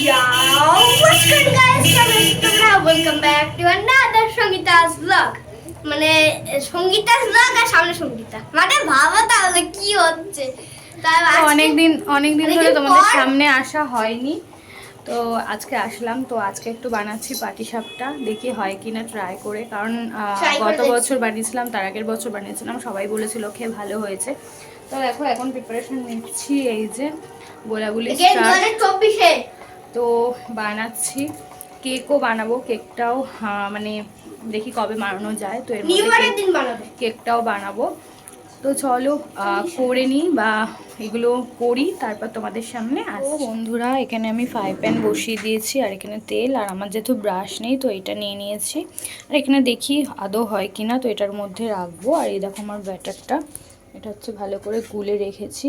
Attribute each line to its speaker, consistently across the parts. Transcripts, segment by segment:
Speaker 1: নমস্কার গাইস আমি তোমরা welcome back to another Sangeeta's blog মানে সঙ্গীতাস ব্লগ আর সামনে সঙ্গীতা মানে ভাবো তাহলে কি হচ্ছে?
Speaker 2: অনেকদিন অনেকদিন ধরে তোমাদের সামনে আসা হয়নি। তো আজকে আসলাম। তো আজকে একটু বানাচ্ছি পাটি সাপটা দেখি হয় কিনা ট্রাই করে। কারণ গত বছর বানিয়েছিলাম তার আগের বছর বানিয়েছিলাম। সবাই বলেছিল খেয়ে ভালো হয়েছে। তো দেখো এখন প্রিপারেশন নিচ্ছি এই যে গোলাগুলি।
Speaker 1: 2024
Speaker 2: তো বানাচ্ছি কেকও বানাবো কেকটাও হ্যাঁ, মানে দেখি কবে বানানো যায় তো এর মধ্যে কেক- কেকটাও বানাবো। তো চলো করে নিই বা এগুলো করি তারপর তোমাদের সামনে আসব বন্ধুরা এখানে আমি ফ্রাই প্যান বসিয়ে দিয়েছি আর এখানে তেল আর আমার যেহেতু ব্রাশ নেই তো এটা নিয়ে নিয়েছি। আর এখানে দেখি আদৌ হয় কি না তো এটার মধ্যে রাখব। আর এই দেখো আমার ব্যাটারটা এটা হচ্ছে ভালো করে গুলে রেখেছি।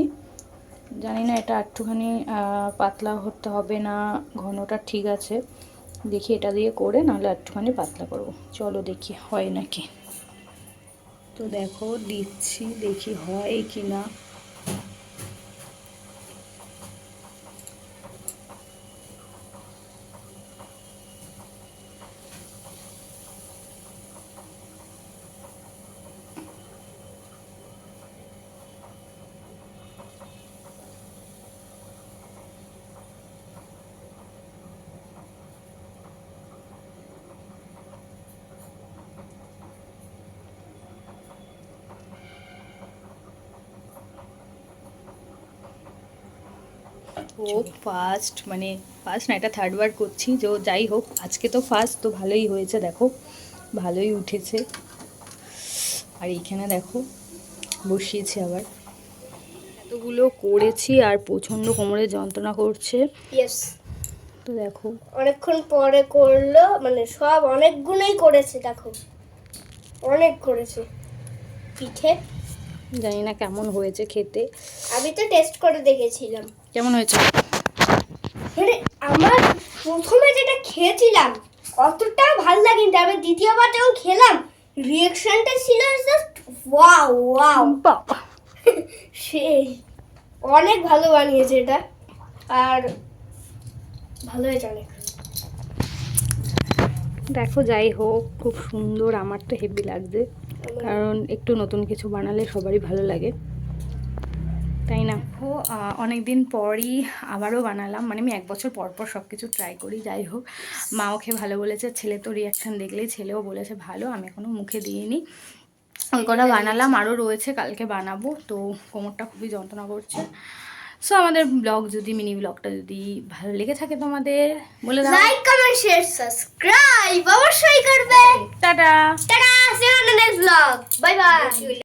Speaker 2: জানি না, এটা একটুখানি পাতলা হতে হবে না, ঘনটা ঠিক আছে। দেখি এটা দিয়ে করে, নাহলে একটুখানি পাতলা করব। চলো দেখি হয় নাকি। তো দেখো, দিচ্ছি, দেখি হয় কি না ও ফার্স্ট মানে ফার্স্ট না এটা থার্ড বার করছি যে যাই হোক আজকে তো ফার্স্ট তো ভালোই হয়েছে দেখো ভালোই উঠেছে। আর এইখানে দেখো বসিয়েছি আবার। এতগুলো করেছি আর প্রচণ্ড কোমরে যন্ত্রণা করছে। তো দেখো।
Speaker 1: অনেকক্ষণ পরে করল মানে সব অনেকগুলোই করেছে দেখো। অনেক করেছে। পিঠে
Speaker 2: জানি না কেমন হয়েছে খেতে।
Speaker 1: আমি তো টেস্ট করে দেখেছিলাম।
Speaker 2: কেমন হয়েছে?
Speaker 1: মানে আমার প্রথমে যেটা খেয়েছিলাম অতটা ভালো লাগেনি তারপর দ্বিতীয়বার যখন খেলাম রিয়েকশনটা ছিল জাস্ট ওয়াও ওয়াও সেই অনেক ভালো বানিয়েছে এটা আর ভালো হয়েছে অনেক।
Speaker 2: দেখো যাই হোক খুব সুন্দর আমার তো হেভি লাগছে। কারণ একটু নতুন কিছু বানালে সবারই ভালো লাগে। তাই না? ও অনেক দিন পরই আবারও বানালাম। মানে আমি এক বছর পর পর সব কিছু ট্রাই করি যাই হোক। মাও খেয়ে ভালো বলেছে ছেলে তো রিয়াকশান দেখলেই ছেলেও বলেছে ভালো আমি এখনও মুখে দিইনি। ওই কটা বানালাম আরও রয়েছে কালকে বানাবো। তো কোমরটা খুবই যন্ত্রণা করছে। সো আমাদের ব্লগ যদি মিনি ব্লগটা যদি ভালো লেগে থাকে তোমাদের বলে দাও।
Speaker 1: লাইক কমেন্ট শেয়ার সাবস্ক্রাইব অবশ্যই করবে।
Speaker 2: Tata.
Speaker 1: Tata. see you in the next vlog. Bye bye.